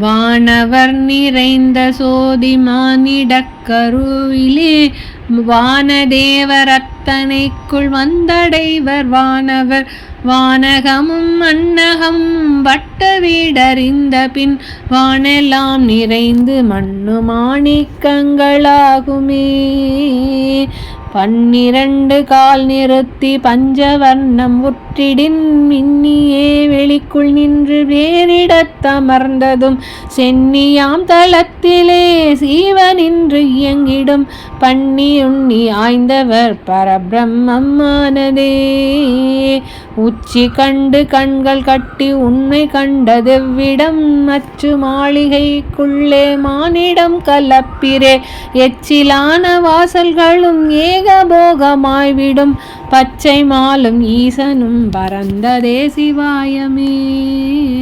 வானவர் நிறைந்த சோதி மானிடக்கருவிலே வானதேவர் அத்தனைக்குள் வந்தடைவர் வானவர். வானகமும் மன்னகமும் வட்ட வீடறிந்த பின் வானெல்லாம் நிறைந்து மண்ணு மாணிக்கங்களாகுமே பன்னிரண்டு கால் நிறுத்தி பஞ்சவர்ணம் உற்றிடின் மின்னியே வெளிக்குள் நின்று வேறிடத்தமர்ந்ததும் சென்னியாம் தளத்திலே சீவனின்று இயங்கிடும் பண்ணி உண்ணி ஆய்ந்தவர் பரபிரம்மமானதே உச்சி கண்டு கண்கள் கட்டி உன்னை கண்டதெவ்விடம்? அச்சு மாளிகைக்குள்ளே மானிடம் கலப்பிரே எச்சிலான வாசல்களும் ஏகபோகமாய்விடும். பச்சை மாலும் ஈசனும் பரந்ததே சிவாயமே.